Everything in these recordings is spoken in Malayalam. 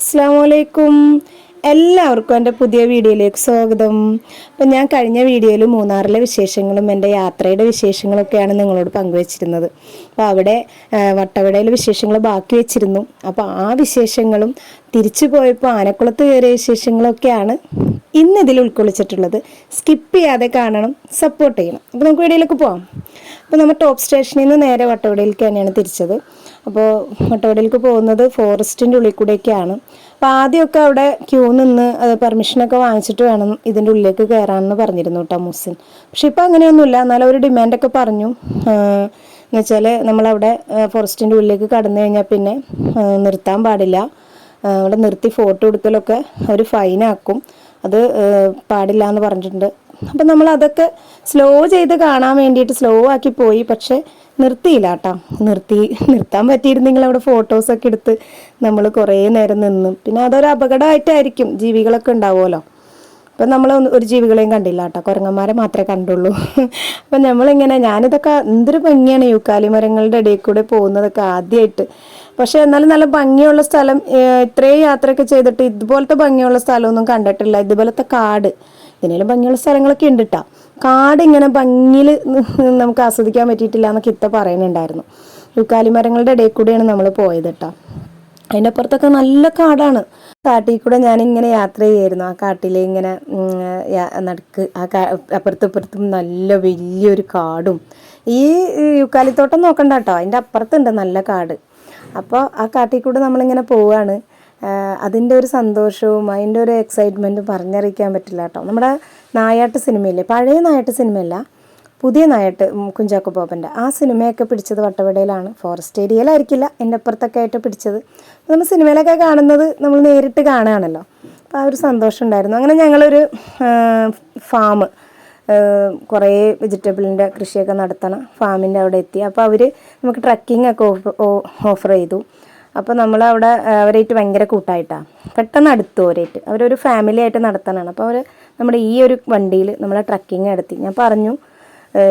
അസ്സാമലൈക്കും എല്ലാവർക്കും എന്റെ പുതിയ വീഡിയോയിലേക്ക് സ്വാഗതം. അപ്പം ഞാൻ കഴിഞ്ഞ വീഡിയോയിൽ മൂന്നാറിലെ വിശേഷങ്ങളും എന്റെ യാത്രയുടെ വിശേഷങ്ങളൊക്കെയാണ് നിങ്ങളോട് പങ്കുവച്ചിരുന്നത്. അപ്പോൾ അവിടെ വട്ടവടയിലെ വിശേഷങ്ങൾ ബാക്കി വെച്ചിരുന്നു. അപ്പോൾ ആ വിശേഷങ്ങളും തിരിച്ചു പോയപ്പോൾ ആനക്കുളത്ത് കയറിയ വിശേഷങ്ങളൊക്കെയാണ് ഇന്ന് ഇതിൽ ഉൾക്കൊള്ളിച്ചിട്ടുള്ളത്. സ്കിപ്പ് ചെയ്യാതെ കാണണം സപ്പോർട്ട് ചെയ്യണം. അപ്പോൾ നമുക്ക് വീഡിയോയിലേക്ക് പോവാം. അപ്പോൾ നമ്മൾ ടോപ്പ് സ്റ്റേഷനിൽ നിന്ന് നേരെ വട്ടവടയിലേക്ക് തന്നെയാണ് തിരിച്ചത്. അപ്പോൾ വട്ടവടയിലേക്ക് പോകുന്നത് ഫോറസ്റ്റിന്റെ ഉള്ളിൽ കൂടെയൊക്കെയാണ് അപ്പോൾ ആദ്യമൊക്കെ അവിടെ ക്യൂ നിന്ന് പെർമിഷനൊക്കെ വാങ്ങിച്ചിട്ട് വേണം ഇതിന്റെ ഉള്ളിലേക്ക് കയറാമെന്ന് പറഞ്ഞിരുന്നു കേട്ടോ മുസിൻ പക്ഷെ ഇപ്പോൾ അങ്ങനെയൊന്നുമില്ല. എന്നാലും ഒരു ഡിമാൻഡൊക്കെ പറഞ്ഞു. എന്ന് വെച്ചാൽ നമ്മളവിടെ ഫോറസ്റ്റിന്റെ ഉള്ളിലേക്ക് കടന്നു കഴിഞ്ഞാൽ പിന്നെ നിർത്താൻ പാടില്ല. അവിടെ നിർത്തി ഫോട്ടോ എടുക്കലൊക്കെ അവർ ഫൈനാക്കും അത് പാടില്ല എന്ന് പറഞ്ഞിട്ടുണ്ട്. അപ്പം നമ്മൾ അതൊക്കെ സ്ലോ ചെയ്ത് കാണാൻ വേണ്ടിയിട്ട് സ്ലോ ആക്കി പോയി. പക്ഷെ നിർത്തിയില്ല കേട്ടോ നിർത്തി നിർത്താൻ പറ്റിയിരുന്നെങ്കിൽ അവിടെ ഫോട്ടോസൊക്കെ എടുത്ത് നമ്മൾ കുറേ നേരം നിന്നു. പിന്നെ അതൊരു അപകടമായിട്ടായിരിക്കും ജീവികളൊക്കെ ഉണ്ടാവുമല്ലോ. അപ്പം നമ്മൾ ഒരു ജീവികളെയും കണ്ടില്ല കേട്ടോ കുരങ്ങന്മാരെ മാത്രമേ കണ്ടുള്ളൂ. അപ്പം നമ്മളിങ്ങനെ ഞാനിതൊക്കെ എന്തൊരു ഭംഗിയാണ് യൂക്കാലി മരങ്ങളുടെ ഇടയിൽ കൂടെ പോകുന്നതൊക്കെ ആദ്യമായിട്ട് പക്ഷേ എന്നാലും നല്ല ഭംഗിയുള്ള സ്ഥലം ഇത്രയും യാത്രയൊക്കെ ചെയ്തിട്ട് ഇതുപോലത്തെ ഭംഗിയുള്ള സ്ഥലമൊന്നും കണ്ടിട്ടില്ല. ഇതുപോലത്തെ കാട്. ഇതിനേലും ഭംഗിയുള്ള സ്ഥലങ്ങളൊക്കെ ഉണ്ട് കേട്ടോ കാട് ഇങ്ങനെ ഭംഗിയിൽ നമുക്ക് ആസ്വദിക്കാൻ പറ്റിയിട്ടില്ല എന്നൊക്കെ ഇത്ത പറയുന്നുണ്ടായിരുന്നു. യൂക്കാലി മരങ്ങളുടെ ഇടയിൽ കൂടെയാണ് നമ്മൾ പോയത് കേട്ടോ അതിന്റെ അപ്പുറത്തൊക്കെ നല്ല കാടാണ്. കാട്ടിൽ കൂടെ ഞാനിങ്ങനെ യാത്ര ചെയ്യായിരുന്നു ആ കാട്ടിലെ ഇങ്ങനെ നടക്ക് ആ കാ അപ്പുറത്തും ഇപ്പുറത്തും നല്ല വലിയൊരു കാടും. ഈ യുക്കാലിത്തോട്ടം നോക്കണ്ട കേട്ടോ അതിന്റെ അപ്പുറത്തുണ്ട് നല്ല കാട്. അപ്പോൾ ആ കാട്ടിൽ കൂടെ നമ്മളിങ്ങനെ പോവുകയാണ് അതിന്റെ ഒരു സന്തോഷവും അതിന്റെ ഒരു എക്സൈറ്റ്മെന്റും പറഞ്ഞറിയിക്കാൻ പറ്റില്ല കേട്ടോ നമ്മുടെ നായാട്ട് സിനിമയില്ലേ? പഴയ നായാട്ട് സിനിമയല്ല പുതിയ നായാട്ട് കുഞ്ചാക്കോ ബോബന്റെ ആ സിനിമയൊക്കെ പിടിച്ചത് വട്ടവടയിലാണ്. ഫോറസ്റ്റ് ഏരിയയിലായിരിക്കില്ല എന്റെ അപ്പുറത്തൊക്കെ ആയിട്ട് പിടിച്ചത്. നമ്മൾ സിനിമയിലൊക്കെ കാണുന്നത് നമ്മൾ നേരിട്ട് കാണുകയാണല്ലോ. അപ്പോൾ ആ ഒരു സന്തോഷം ഉണ്ടായിരുന്നു. അങ്ങനെ ഞങ്ങളൊരു ഫാം കുറേ വെജിറ്റബിളിന്റെ കൃഷിയൊക്കെ നടത്തണം. ഫാമിന്റെ അവിടെ എത്തി. അപ്പോൾ അവർ നമുക്ക് ട്രക്കിംഗ് ഒക്കെ ഓഫർ ചെയ്തു. അപ്പോൾ നമ്മൾ അവിടെ അവരായിട്ട് ഭയങ്കര കൂട്ടായിട്ടാണ് പെട്ടെന്ന് അടുത്തു അവരായിട്ട് അവരൊരു ഫാമിലി ആയിട്ട് നടത്താനാണ്. അപ്പോൾ അവർ നമ്മുടെ ഈ ഒരു വണ്ടിയിൽ നമ്മളെ ട്രക്കിംഗ് നടത്തി. ഞാൻ പറഞ്ഞു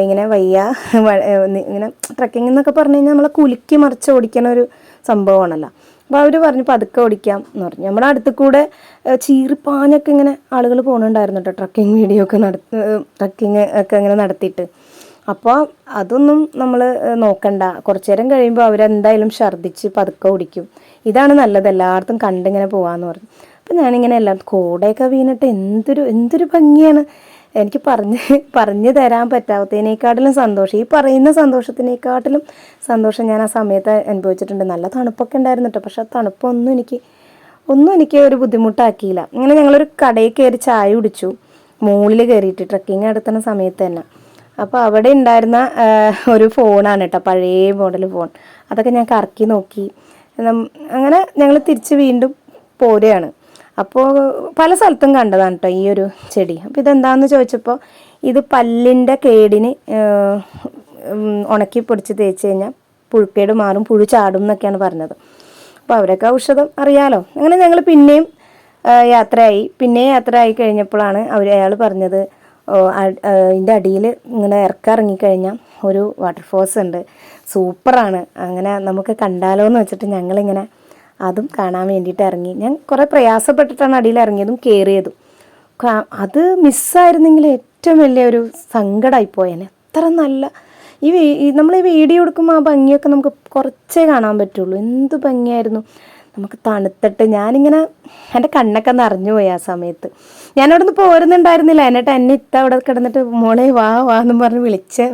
ഇങ്ങനെ വയ്യ ഇങ്ങനെ ട്രക്കിംഗ് എന്നൊക്കെ പറഞ്ഞു കഴിഞ്ഞാൽ നമ്മളെ കുലുക്കി മറിച്ച് ഓടിക്കണ ഒരു സംഭവമാണല്ലോ. അപ്പോൾ അവർ പറഞ്ഞു പതുക്കെ ഓടിക്കാം എന്ന് പറഞ്ഞു. നമ്മുടെ അടുത്ത് കൂടെ ചീറിപ്പാഞ്ഞൊക്കെ ഇങ്ങനെ ആളുകൾ പോകുന്നുണ്ടായിരുന്നു കേട്ടോ ട്രക്കിംഗ് വീഡിയോ ഒക്കെ നട ട്രക്കിംഗ് ഒക്കെ ഇങ്ങനെ നടത്തിയിട്ട്. അപ്പോൾ അതൊന്നും നമ്മൾ നോക്കണ്ട. കുറച്ചു നേരം കഴിയുമ്പോൾ അവരെന്തായാലും ഛർദ്ദിച്ച് പതുക്കെ കുടിക്കും ഇതാണ് നല്ലത്. എല്ലായിടത്തും കണ്ടിങ്ങനെ പോകാമെന്ന് പറഞ്ഞു. അപ്പം ഞാനിങ്ങനെ എല്ലാം കോടയൊക്കെ വീണിട്ട് എന്തൊരു എന്തൊരു ഭംഗിയാണ്. എനിക്ക് പറഞ്ഞ് പറഞ്ഞു തരാൻ പറ്റാത്തതിനേക്കാട്ടിലും സന്തോഷം. ഈ പറയുന്ന സന്തോഷത്തിനേക്കാട്ടിലും സന്തോഷം ഞാൻ ആ സമയത്ത് അനുഭവിച്ചിട്ടുണ്ട്. നല്ല തണുപ്പൊക്കെ ഉണ്ടായിരുന്നു കേട്ടോ പക്ഷെ ആ തണുപ്പൊന്നും എനിക്ക് ഒന്നും എനിക്ക് ഒരു ബുദ്ധിമുട്ടാക്കിയില്ല. ഇങ്ങനെ ഞങ്ങളൊരു കടയിൽ കയറി ചായ കുടിച്ചു. മുകളിൽ കയറിയിട്ട് ട്രക്കിങ് നടത്തുന്ന സമയത്ത് തന്നെ. അപ്പോൾ അവിടെ ഉണ്ടായിരുന്ന ഒരു ഫോണാണ് കേട്ടോ പഴയ മോഡൽ ഫോൺ അതൊക്കെ ഞാൻ കറക്കി നോക്കി. അങ്ങനെ ഞങ്ങൾ തിരിച്ച് വീണ്ടും പോരുകയാണ്. അപ്പോൾ പല സ്ഥലത്തും കണ്ടതാണ് കേട്ടോ ഈ ഒരു ചെടി. അപ്പോൾ ഇതെന്താണെന്ന് ചോദിച്ചപ്പോൾ ഇത് പല്ലിന്റെ കേടിന് ഉണക്കി പൊടിച്ച് തേച്ച് കഴിഞ്ഞാൽ പുഴുക്കേട് മാറും പുഴു ചാടും എന്നൊക്കെയാണ് പറഞ്ഞത്. അപ്പോൾ അവരൊക്കെ ഔഷധം അറിയാലോ. അങ്ങനെ ഞങ്ങൾ പിന്നെയും യാത്രയായി. പിന്നെ ആയി കഴിഞ്ഞപ്പോഴാണ് അവർ അയാൾ പറഞ്ഞത് ഓ, അ- ആ, അടിയിൽ ഇങ്ങനെ ഇറക്കിറങ്ങിക്കഴിഞ്ഞാൽ ഒരു വാട്ടർഫോൾസ് ഉണ്ട്. സൂപ്പറാണ്. അങ്ങനെ നമുക്ക് കണ്ടാലോ എന്ന് വെച്ചിട്ട് ഞങ്ങളിങ്ങനെ അതും കാണാൻ വേണ്ടിയിട്ട് ഇറങ്ങി. ഞാൻ കുറേ പ്രയാസപ്പെട്ടിട്ടാണ് അടിയിൽ ഇറങ്ങിയതും കയറിയതും അത് മിസ്സായിരുന്നെങ്കിൽ ഏറ്റവും വലിയൊരു സങ്കടമായി പോയേനെ. എത്ര നല്ല ഈ നമ്മൾ ഈ വീഡിയോ എടുക്കുമ്പോൾ ആ ഭംഗിയൊക്കെ നമുക്ക് കുറച്ചേ കാണാൻ പറ്റുള്ളൂ. എന്ത് ഭംഗിയായിരുന്നു. നമുക്ക് തണുത്തിട്ട് ഞാനിങ്ങനെ എന്റെ കണ്ണൊക്കെ നിറഞ്ഞു പോയി ആ സമയത്ത്. ഞാനവിടെ നിന്ന് പോരുന്നുണ്ടായിരുന്നില്ല. എന്നിട്ട് എന്നെ ഇത്ത അവിടെ കിടന്നിട്ട് മോളെ വാ വാ എന്നും പറഞ്ഞ് വിളിച്ച്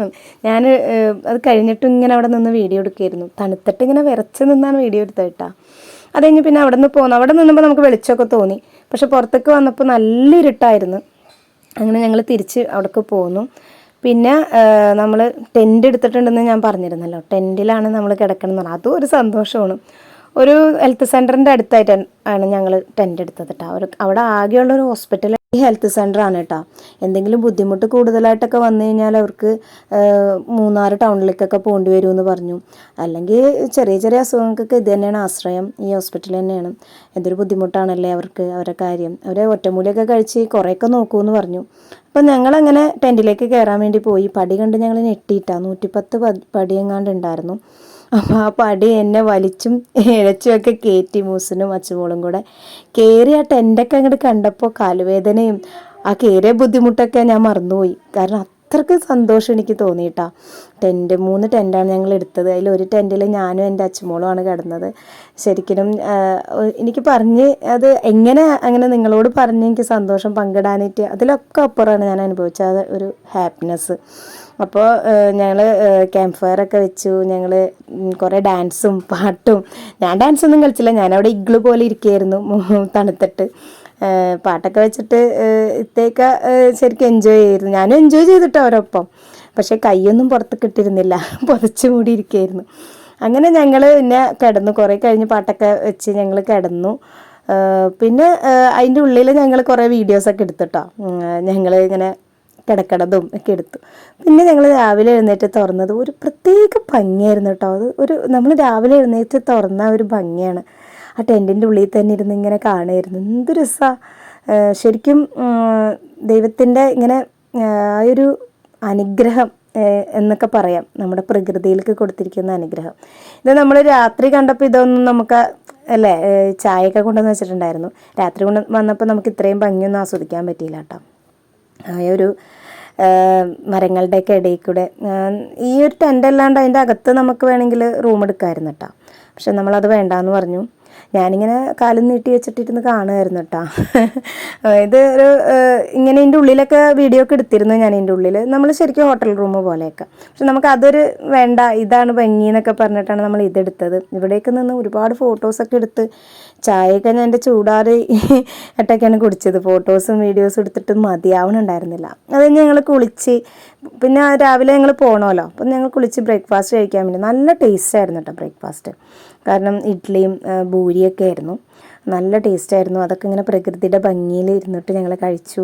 ഞാൻ അത് കഴിഞ്ഞിട്ടും ഇങ്ങനെ അവിടെ നിന്ന് വീഡിയോ എടുക്കുകയായിരുന്നു തണുത്തിട്ട് ഇങ്ങനെ വിറച്ച് നിന്നാണ് വീഡിയോ എടുത്തത് കേട്ടോ. അത് കഴിഞ്ഞ് പിന്നെ അവിടെ നിന്ന് പോകുന്നു അവിടെ നിന്നപ്പോൾ നമുക്ക് വെളിച്ചമൊക്കെ തോന്നി. പക്ഷെ പുറത്തേക്ക് വന്നപ്പോൾ നല്ല ഇരുട്ടായിരുന്നു. അങ്ങനെ ഞങ്ങൾ തിരിച്ച് അവിടേക്ക് പോന്നു. പിന്നെ നമ്മൾ ടെന്റ് എടുത്തിട്ടുണ്ടെന്ന് ഞാൻ പറഞ്ഞിരുന്നല്ലോ. ടെന്റിലാണ് നമ്മൾ കിടക്കണം എന്ന് അതും ഒരു സന്തോഷമാണ്. ഒരു ഹെൽത്ത് സെന്ററിന്റെ അടുത്തായിട്ട് ആണ് ഞങ്ങൾ ടെന്റ് എടുത്തത് കേട്ടോ അവർ അവിടെ ആകെയുള്ള ഒരു ഹോസ്പിറ്റൽ ഈ ഹെൽത്ത് ആണ് കേട്ടോ എന്തെങ്കിലും ബുദ്ധിമുട്ട് കൂടുതലായിട്ടൊക്കെ വന്നു കഴിഞ്ഞാൽ അവർക്ക് മൂന്നാറ് ടൗണിലേക്കൊക്കെ പോകേണ്ടി വരുമെന്ന് പറഞ്ഞു. അല്ലെങ്കിൽ ചെറിയ ചെറിയ അസുഖങ്ങൾക്കൊക്കെ ഇത് തന്നെയാണ് ആശ്രയം. ഈ ഹോസ്പിറ്റൽ തന്നെയാണ്. എന്തൊരു ബുദ്ധിമുട്ടാണല്ലേ അവർക്ക് അവരുടെ കാര്യം. അവർ ഒറ്റമൂലിയൊക്കെ കഴിച്ച് കുറേയൊക്കെ നോക്കുമെന്ന് പറഞ്ഞു. അപ്പം ഞങ്ങളങ്ങനെ ടെന്റിലേക്ക് കയറാൻ വേണ്ടി പോയി. പടി കണ്ട് ഞങ്ങൾ ഞെട്ടിയിട്ടാണ് നൂറ്റിപ്പത്ത് പടി എങ്ങാണ്ട് ഉണ്ടായിരുന്നു. അപ്പോൾ ആ പടി എന്നെ വലിച്ചും ഇഴച്ചുമൊക്കെ കയറ്റി മൂസിനും അച്ചുമോളും കൂടെ. കയറി ആ ടെന്റൊക്കെ അങ്ങോട്ട് കണ്ടപ്പോൾ കാലുവേദനയും ആ കയറിയ ബുദ്ധിമുട്ടൊക്കെ ഞാൻ മറന്നുപോയി. കാരണം അത്രയ്ക്ക് സന്തോഷം എനിക്ക് തോന്നിയിട്ടാ. ടെന്റ് മൂന്ന് ടെന്റാണ് ഞങ്ങൾ എടുത്തത്. അതിൽ ഒരു ടെന്റിൽ ഞാനും എന്റെ അച്ചുമോളുമാണ് കിടന്നത്. ശരിക്കും എനിക്ക് പറഞ്ഞ് അത് എങ്ങനെ അങ്ങനെ നിങ്ങളോട് പറഞ്ഞ് എനിക്ക് സന്തോഷം പങ്കിടാനായിട്ട് അതിലൊക്കെ അപ്പുറമാണ് ഞാൻ അനുഭവിച്ച ഒരു ഹാപ്പിനെസ് അപ്പോൾ ഞങ്ങൾ ക്യാമ്പ് ഫയർ ഒക്കെ വെച്ചു. ഞങ്ങൾ കുറേ ഡാൻസും പാട്ടും. ഞാൻ ഡാൻസ് ഒന്നും കളിച്ചില്ല. ഞാനവിടെ ഇഗ്ലു പോലെ ഇരിക്കുകയായിരുന്നു തണുത്തിട്ട്. പാട്ടൊക്കെ വെച്ചിട്ട് ഇത്തേക്ക ശരിക്കും എൻജോയ് ചെയ്തിരുന്നു. ഞാനും എൻജോയ് ചെയ്തിട്ടോ അവരൊപ്പം. പക്ഷേ കൈയൊന്നും പുറത്ത് കിട്ടിയിരുന്നില്ല. പുതച്ചു മൂടി ഇരിക്കുകയായിരുന്നു അങ്ങനെ ഞങ്ങൾ പിന്നെ കിടന്നു. കുറേ കഴിഞ്ഞ് പാട്ടൊക്കെ വെച്ച് ഞങ്ങൾ കിടന്നു. പിന്നെ അതിന്റെ ഉള്ളിൽ ഞങ്ങൾ കുറേ വീഡിയോസൊക്കെ എടുത്തിട്ടോ ഞങ്ങൾ ഇങ്ങനെ കിടക്കണതും ഒക്കെ എടുത്തു. പിന്നെ ഞങ്ങൾ രാവിലെ എഴുന്നേറ്റ് തുറന്നത് ഒരു പ്രത്യേക ഭംഗിയായിരുന്നു കേട്ടോ. അത് ഒരു നമ്മൾ രാവിലെ എഴുന്നേറ്റ് തുറന്ന ഒരു ഭംഗിയാണ്. ആ ടെന്റിന്റെ ഉള്ളിൽ തന്നെ ഇരുന്ന് ഇങ്ങനെ കാണുമായിരുന്നു. എന്ത് രസമാണ് ശരിക്കും ദൈവത്തിന്റെ ഇങ്ങനെ ആ, ഒരു അനുഗ്രഹം എന്നൊക്കെ പറയാം. നമ്മുടെ പ്രകൃതിയിലേക്ക് കൊടുത്തിരിക്കുന്ന അനുഗ്രഹം. ഇത് നമ്മൾ രാത്രി കണ്ടപ്പോൾ ഇതൊന്നും നമുക്ക് അല്ലേ ചായയൊക്കെ കൊണ്ടുവന്ന് വെച്ചിട്ടുണ്ടായിരുന്നു. രാത്രി കൊണ്ട് വന്നപ്പോൾ നമുക്ക് ഇത്രയും ഭംഗിയൊന്നും ആസ്വദിക്കാൻ പറ്റിയില്ല കേട്ടോ. ആ ഒരു മരങ്ങളുടെയൊക്കെ ഇടയിൽ കൂടെ ഈ ഒരു ടെന്റ് അല്ലാണ്ട് അതിന്റെ അകത്ത് നമുക്ക് വേണമെങ്കിൽ റൂം എടുക്കാമായിരുന്നു കേട്ടോ പക്ഷെ നമ്മളത് വേണ്ടാന്ന് പറഞ്ഞു. ഞാനിങ്ങനെ കാലം നീട്ടി വെച്ചിട്ടിരുന്ന് കാണുമായിരുന്നു കേട്ടോ ഇത് ഒരു ഇങ്ങനെ ഇതിന്റെ ഉള്ളിലൊക്കെ വീഡിയോ ഒക്കെ എടുത്തിരുന്നു ഞാൻ ഇതിന്റെ ഉള്ളിൽ നമ്മൾ ശരിക്കും ഹോട്ടൽ റൂം പോലെയൊക്കെ. പക്ഷെ നമുക്ക് അതൊരു വേണ്ട ഇതാണ് ഭംഗി എന്നൊക്കെ പറഞ്ഞിട്ടാണ് നമ്മൾ ഇതെടുത്തത്. ഇവിടേക്ക് നിന്ന് ഒരുപാട് ഫോട്ടോസൊക്കെ എടുത്ത് ചായയൊക്കെ ഞാൻ എന്റെ ചൂടാറി ഇട്ടൊക്കെയാണ് കുടിച്ചത്. ഫോട്ടോസും വീഡിയോസും എടുത്തിട്ട് മതിയാവണുണ്ടായിരുന്നില്ല. അത് ഞങ്ങൾ കുളിച്ച് പിന്നെ രാവിലെ ഞങ്ങൾ പോകണമല്ലോ അപ്പം ഞങ്ങൾ കുളിച്ച് ബ്രേക്ക്ഫാസ്റ്റ് കഴിക്കാൻ വേണ്ടി. നല്ല ടേസ്റ്റ് ആയിരുന്നു കേട്ടോ ബ്രേക്ക്ഫാസ്റ്റ് കാരണം ഇഡ്ഡലിയും ഭൂരിയൊക്കെ ആയിരുന്നു. നല്ല ടേസ്റ്റ് ആയിരുന്നു. അതൊക്കെ ഇങ്ങനെ പ്രകൃതിയുടെ ഭംഗിയിൽ ഇരുന്നിട്ട് ഞങ്ങൾ കഴിച്ചു.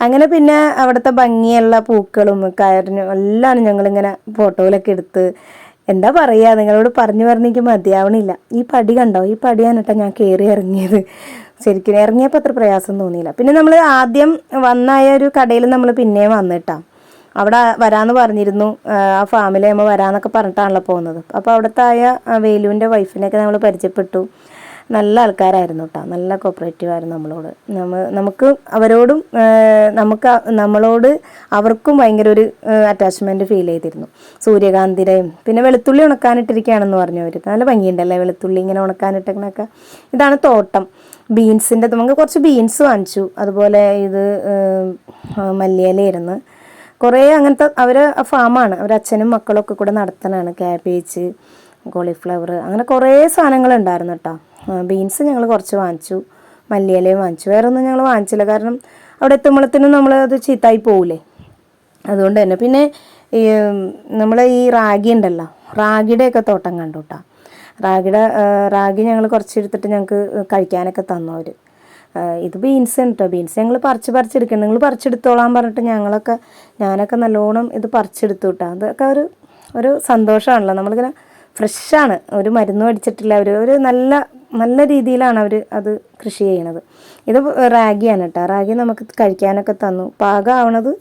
അങ്ങനെ പിന്നെ അവിടുത്തെ ഭംഗിയുള്ള പൂക്കളും കയറിനും എല്ലാം ഞങ്ങളിങ്ങനെ ഫോട്ടോയിലൊക്കെ എടുത്ത്. എന്താ പറയുക നിങ്ങളോട് പറഞ്ഞു പറഞ്ഞ് മതിയാവണില്ല. ഈ പടി കണ്ടോ? ഈ പടിയാണ് കേട്ടോ ഞാൻ കയറി ഇറങ്ങിയത്. ശരിക്കും ഇറങ്ങിയപ്പോൾ അത്ര പ്രയാസം തോന്നിയില്ല. പിന്നെ നമ്മൾ ആദ്യം വന്നായ ഒരു കടയിൽ നമ്മൾ പിന്നെയും വന്നിട്ടാ അവിടെ വരാന്ന് പറഞ്ഞിരുന്നു. ആ, ഫാമിലെ അമ്മ വരാന്നൊക്കെ പറഞ്ഞിട്ടാണല്ലോ പോകുന്നത്. അപ്പോൾ അവിടുത്തെ ആയ വേലുവിന്റെ വൈഫിനെയൊക്കെ നമ്മൾ പരിചയപ്പെട്ടു. നല്ല ആൾക്കാരായിരുന്നു കേട്ടോ നല്ല കോപ്പറേറ്റീവ് ആയിരുന്നു നമ്മളോട്. നമ്മ നമുക്ക് അവരോടും നമുക്ക് നമ്മളോട് അവർക്കും ഭയങ്കര ഒരു അറ്റാച്ച്മെന്റ് ഫീൽ ചെയ്തിരുന്നു. സൂര്യകാന്തിയുടെയും പിന്നെ വെളുത്തുള്ളി ഉണക്കാനിട്ടിരിക്കുകയാണെന്ന് പറഞ്ഞു അവർ നല്ല ഭംഗിയുണ്ടല്ലേ വെളുത്തുള്ളി ഇങ്ങനെ ഉണക്കാനിട്ടൊക്കെ ഇതാണ് തോട്ടം. ബീൻസിന്റെ നമുക്ക് കുറച്ച് ബീൻസ് വാങ്ങിച്ചു. അതുപോലെ ഇത് ആ, മല്ലിയിലയായിരുന്നു കുറേ അങ്ങനത്തെ അവർ ഫാമാണ്. അച്ഛനും മക്കളൊക്കെ കൂടെ നടത്തണതാണ് ക്യാബേജ് കോളിഫ്ലവർ അങ്ങനെ കുറേ സാധനങ്ങൾ ഉണ്ടായിരുന്നു കേട്ടോ ബീൻസ് ഞങ്ങൾ കുറച്ച് വാങ്ങിച്ചു. മല്ലിയിലയും വാങ്ങിച്ചു. വേറെ ഒന്നും ഞങ്ങൾ വാങ്ങിച്ചില്ല. കാരണം അവിടെ എത്തുമ്പോഴത്തേനും നമ്മൾ അത് ചീത്തായി പോവില്ലേ അതുകൊണ്ട് തന്നെ. പിന്നെ ഈ നമ്മൾ ഈ റാഗി ഉണ്ടല്ലോ. റാഗിയുടെയൊക്കെ തോട്ടം കണ്ടു കേട്ടോ റാഗിയുടെ റാഗി ഞങ്ങൾ കുറച്ച് എടുത്തിട്ട് ഞങ്ങൾക്ക് കഴിക്കാനൊക്കെ തന്നു അവർ ഇത് ബീൻസ് ആണ് കേട്ടോ ബീൻസ് ഞങ്ങൾ പറിച്ച് പറിച്ചെടുക്കണം നിങ്ങൾ പറിച്ചെടുത്തോളാൻ പറഞ്ഞിട്ട് ഞങ്ങളൊക്കെ ഞാനൊക്കെ നല്ലോണം ഇത് പറിച്ചെടുത്തു കേട്ടോ അതൊക്കെ ഒരു ഒരു സന്തോഷമാണല്ലോ നമ്മളിങ്ങനെ ഫ്രഷാണ്. ഒരു മരുന്നും അടിച്ചിട്ടില്ല അവർ ഒരു നല്ല നല്ല രീതിയിലാണ് അവർ അത് കൃഷി ചെയ്യണത്. ഇത് റാഗിയാണ് കേട്ടോ റാഗി നമുക്ക് കഴിക്കാനൊക്കെ തന്നു. പാകമാവണത്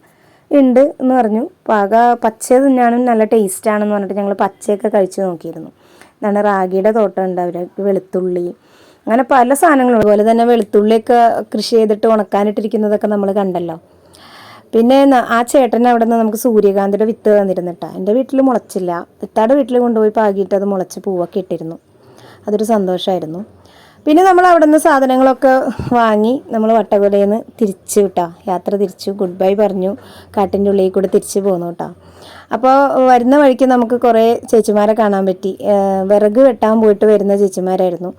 ഉണ്ട് എന്ന് പറഞ്ഞു. പാക പച്ച തന്നെയാണ് നല്ല ടേസ്റ്റാണെന്ന് പറഞ്ഞിട്ട് ഞങ്ങൾ പച്ചയൊക്കെ കഴിച്ചു നോക്കിയിരുന്നു. ഇതാണ് റാഗിയുടെ തോട്ടം ഉണ്ട്. അവർ വെളുത്തുള്ളി അങ്ങനെ പല സാധനങ്ങളും അതുപോലെ തന്നെ വെളുത്തുള്ളിയൊക്കെ കൃഷി ചെയ്തിട്ട് ഉണക്കാനിട്ടിരിക്കുന്നതൊക്കെ നമ്മൾ കണ്ടല്ലോ. പിന്നെ ആ ചേട്ടൻ അവിടെ നിന്ന് നമുക്ക് സൂര്യകാന്തിയുടെ വിത്ത് തന്നിരുന്നിട്ടാ എന്റെ വീട്ടിൽ മുളച്ചില്ല. ഇത്താടെ വീട്ടിൽ കൊണ്ടുപോയി പാകിയിട്ട് അത് മുളച്ച് പൂവൊക്കെ ഇട്ടിരുന്നു. അതൊരു സന്തോഷമായിരുന്നു പിന്നെ നമ്മൾ അവിടെ നിന്ന് സാധനങ്ങളൊക്കെ വാങ്ങി നമ്മൾ വട്ടകുലയിൽ നിന്ന് തിരിച്ചു വിട്ടാ യാത്ര തിരിച്ചു. ഗുഡ് ബൈ പറഞ്ഞു. കാട്ടിന്റെ ഉള്ളിൽ കൂടെ തിരിച്ചു പോന്നു കേട്ടോ അപ്പോൾ വരുന്ന വഴിക്ക് നമുക്ക് കുറേ ചേച്ചിമാരെ കാണാൻ പറ്റി. വിറക് വെട്ടാൻ പോയിട്ട് വരുന്ന ചേച്ചിമാരായിരുന്നു.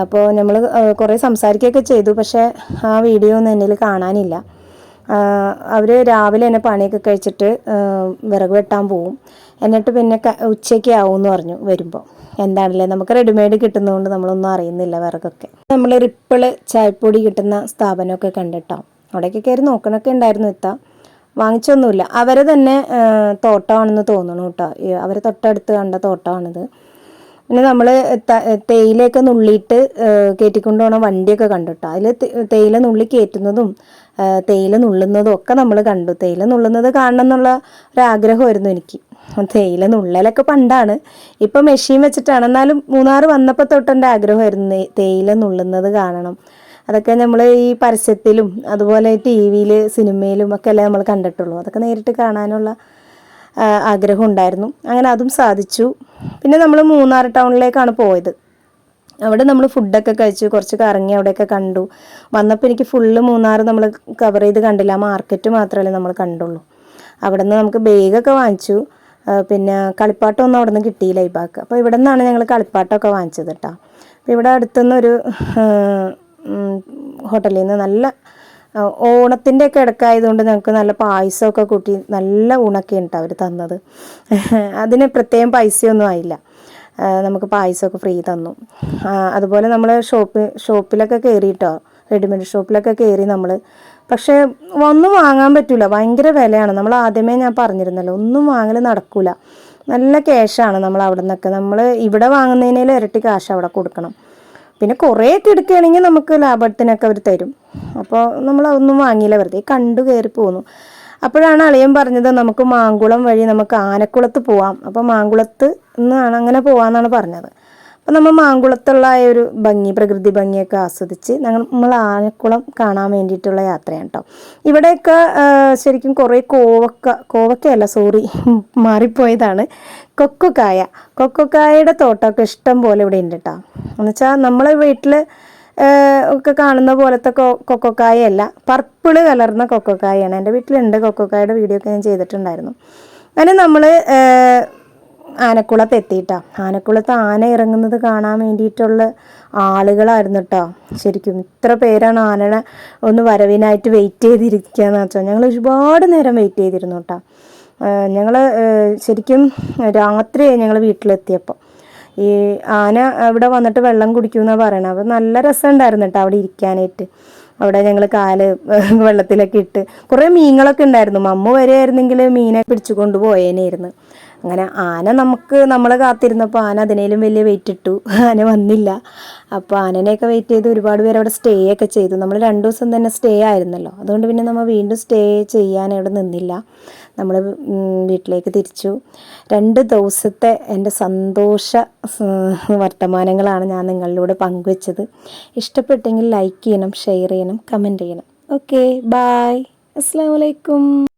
അപ്പോൾ നമ്മൾ കുറേ സംസാരിക്കുകയൊക്കെ ചെയ്തു. പക്ഷേ ആ വീഡിയോ ഒന്നും എന്നിൽ കാണാനില്ല. അവർ രാവിലെ തന്നെ പണിയൊക്കെ കഴിച്ചിട്ട് വിറക് വെട്ടാൻ പോവും. എന്നിട്ട് പിന്നെ ഉച്ചയ്ക്ക് ആവും എന്ന് പറഞ്ഞു വരുമ്പോൾ എന്താണല്ലേ? നമുക്ക് റെഡിമെയ്ഡ് കിട്ടുന്നതുകൊണ്ട് നമ്മളൊന്നും അറിയുന്നില്ല വിറകൊക്കെ. നമ്മൾ റിപ്പിൾ ചായപ്പൊടി കിട്ടുന്ന സ്ഥാപനമൊക്കെ കണ്ടിട്ടോ? അവിടേക്ക് കയറി നോക്കണൊക്കെ ഉണ്ടായിരുന്നു എത്താം വാങ്ങിച്ചൊന്നുമില്ല. അവരെ തന്നെ തോട്ടമാണെന്ന് തോന്നണു കേട്ടോ. അവരെ തൊട്ടടുത്ത് കണ്ട തോട്ടമാണിത്. പിന്നെ നമ്മൾ തേയിലയൊക്കെ നുള്ളിയിട്ട് കയറ്റിക്കൊണ്ട് പോണ വണ്ടിയൊക്കെ കണ്ടു കേട്ടോ അതിൽ തേയില നുള്ളി കയറ്റുന്നതും തേയില നുള്ളുന്നതും ഒക്കെ നമ്മൾ കണ്ടു. തേയില നുള്ളുന്നത് കാണണം എന്നുള്ള ഒരാഗ്രഹമായിരുന്നു എനിക്ക്. തേയില നുള്ളലൊക്കെ പണ്ടാണ്. ഇപ്പം മെഷീൻ വെച്ചിട്ടാണ്. എന്നാലും മൂന്നാർ വന്നപ്പോൾ തൊട്ട് എന്റെ ആഗ്രഹമായിരുന്നു തേയില നുള്ളുന്നത് കാണണം. അതൊക്കെ നമ്മൾ ഈ പരസ്യത്തിലും അതുപോലെ ടി വിയിൽ സിനിമയിലും ഒക്കെ അല്ലേ നമ്മൾ കണ്ടിട്ടുള്ളൂ. അതൊക്കെ നേരിട്ട് കാണാനുള്ള ആഗ്രഹം ഉണ്ടായിരുന്നു. അങ്ങനെ അതും സാധിച്ചു. പിന്നെ നമ്മൾ മൂന്നാർ ടൗണിലേക്കാണ് പോയത്. അവിടെ നമ്മൾ ഫുഡൊക്കെ കഴിച്ചു കുറച്ച് കറങ്ങി അവിടെയൊക്കെ കണ്ടു. വന്നപ്പോൾ എനിക്ക് ഫുള്ള് മൂന്നാർ നമ്മൾ കവർ ചെയ്ത് കണ്ടില്ല. മാർക്കറ്റ് മാത്രമല്ലേ നമ്മൾ കണ്ടുള്ളൂ. അവിടെ നിന്ന് നമുക്ക് ബേഗൊക്കെ വാങ്ങിച്ചു. പിന്നെ കളിപ്പാട്ടമൊന്നും അവിടെ നിന്ന് കിട്ടിയില്ല ഈ ബാക്ക് അപ്പോൾ ഇവിടെ നിന്നാണ് ഞങ്ങൾ കളിപ്പാട്ടമൊക്കെ വാങ്ങിച്ചത് കേട്ടോ അപ്പോൾ ഇവിടെ അടുത്തുനിന്നൊരു ഹോട്ടലിൽ നിന്ന് നല്ല ഓണത്തിന്റെ ഒക്കെ ഇടക്കായതുകൊണ്ട് ഞങ്ങൾക്ക് നല്ല പായസമൊക്കെ കൂട്ടി നല്ല ഊണൊക്കെ ഉണ്ട് അവർ തന്നത്. അതിന് പ്രത്യേകം പൈസയൊന്നും ആയില്ല. നമുക്ക് പായസമൊക്കെ ഫ്രീ തന്നു. അതുപോലെ നമ്മൾ ഷോപ്പ് ഷോപ്പിലൊക്കെ കയറിയിട്ടോ റെഡിമെയ്ഡ് ഷോപ്പിലൊക്കെ കയറി നമ്മൾ പക്ഷേ ഒന്നും വാങ്ങാൻ പറ്റില്ല ഭയങ്കര വിലയാണ്. നമ്മൾ ആദ്യമേ ഞാൻ പറഞ്ഞിരുന്നല്ലോ ഒന്നും വാങ്ങൽ നടക്കില്ല നല്ല ക്യാഷാണ് നമ്മൾ അവിടെ നിന്നൊക്കെ നമ്മൾ ഇവിടെ വാങ്ങുന്നതിനേലും ഇരട്ടി കാശ് അവിടെ കൊടുക്കണം. പിന്നെ കുറേയൊക്കെ എടുക്കുകയാണെങ്കിൽ നമുക്ക് ലാഭത്തിനൊക്കെ അവർ തരും. അപ്പോൾ നമ്മൾ അതൊന്നും വാങ്ങിയില്ല വെറുതെ കണ്ടു കയറി പോന്നു. അപ്പോഴാണ് അളിയൻ പറഞ്ഞത് നമുക്ക് മാങ്കുളം വഴി നമുക്ക് ആനക്കുളത്ത് പോവാം. അപ്പോൾ മാങ്കുളത്ത് നിന്നാണ് അങ്ങനെ പോവാന്നാണ് പറഞ്ഞത്. അപ്പോൾ നമ്മൾ മാങ്കുളത്തുള്ള ഒരു ഭംഗി പ്രകൃതി ഭംഗിയൊക്കെ ആസ്വദിച്ച് ഞങ്ങൾ നമ്മൾ ആനക്കുളം കാണാൻ വേണ്ടിയിട്ടുള്ള യാത്രയാണ് കേട്ടോ. ഇവിടെയൊക്കെ ശരിക്കും കുറേ കോവക്ക കോവക്കയല്ല സോറി മാറിപ്പോയതാണ്. കൊക്കുക്കായ. കൊക്കുക്കായയുടെ തോട്ടമൊക്കെ ഇഷ്ടം പോലെ ഇവിടെ ഉണ്ട് കേട്ടോ. എന്നുവെച്ചാൽ നമ്മളെ വീട്ടിൽ ഒക്കെ കാണുന്ന പോലത്തെ കൊ പർപ്പിൾ കലർന്ന കൊക്കോക്കായാണ് എന്റെ വീട്ടിലുണ്ട് കൊക്കോക്കായുടെ വീഡിയോ ഒക്കെ ഞാൻ ചെയ്തിട്ടുണ്ടായിരുന്നു. അങ്ങനെ നമ്മൾ ആനക്കുളത്ത് എത്തിയിട്ടാ. ആനക്കുളത്ത് ആന ഇറങ്ങുന്നത് കാണാൻ വേണ്ടിയിട്ടുള്ള ആളുകളായിരുന്നു കേട്ടോ ശരിക്കും ഇത്ര പേരാണ് ആനനെ ഒന്ന് വരവിനായിട്ട് വെയിറ്റ് ചെയ്തിരിക്കുകയെന്ന് വെച്ചാൽ ഞങ്ങൾ ഒരുപാട് നേരം വെയിറ്റ് ചെയ്തിരുന്നു കേട്ടോ ഞങ്ങൾ ശരിക്കും രാത്രി ഞങ്ങൾ വീട്ടിലെത്തിയപ്പോൾ ഈ ആന അവിടെ വന്നിട്ട് വെള്ളം കുടിക്കുമെന്നാണ് പറയണത് അപ്പോൾ നല്ല രസമുണ്ടായിരുന്നു കേട്ടോ അവിടെ ഇരിക്കാനായിട്ട്. അവിടെ ഞങ്ങൾ കാൽ വെള്ളത്തിലൊക്കെ ഇട്ട് കുറേ മീനുകളൊക്കെ ഉണ്ടായിരുന്നു. മമ്മു വരെയായിരുന്നെങ്കിൽ മീനെ പിടിച്ചു കൊണ്ടുപോയേനായിരുന്നു. അങ്ങനെ ആന നമുക്ക് നമ്മൾ കാത്തിരുന്നപ്പോൾ ആന അതിനേലും വലിയ വെയിറ്റ് ഇട്ടു. ആന വന്നില്ല. അപ്പോൾ ആനനെയൊക്കെ വെയിറ്റ് ചെയ്ത് ഒരുപാട് പേര് അവിടെ സ്റ്റേ ഒക്കെ ചെയ്തു. നമ്മൾ രണ്ട് ദിവസം തന്നെ സ്റ്റേ ആയിരുന്നല്ലോ. അതുകൊണ്ട് പിന്നെ നമ്മൾ വീണ്ടും സ്റ്റേ ചെയ്യാൻ അവിടെ നിന്നില്ല. നമ്മൾ വീട്ടിലേക്ക് തിരിച്ചു. രണ്ട് ദിവസത്തെ എന്റെ സന്തോഷ വർത്തമാനങ്ങളാണ് ഞാൻ നിങ്ങളിലൂടെ പങ്കുവെച്ചത്. ഇഷ്ടപ്പെട്ടെങ്കിൽ ലൈക്ക് ചെയ്യണം ഷെയർ ചെയ്യണം കമന്റ് ചെയ്യണം. ഓക്കെ ബായ് അസ്സാം വലൈക്കും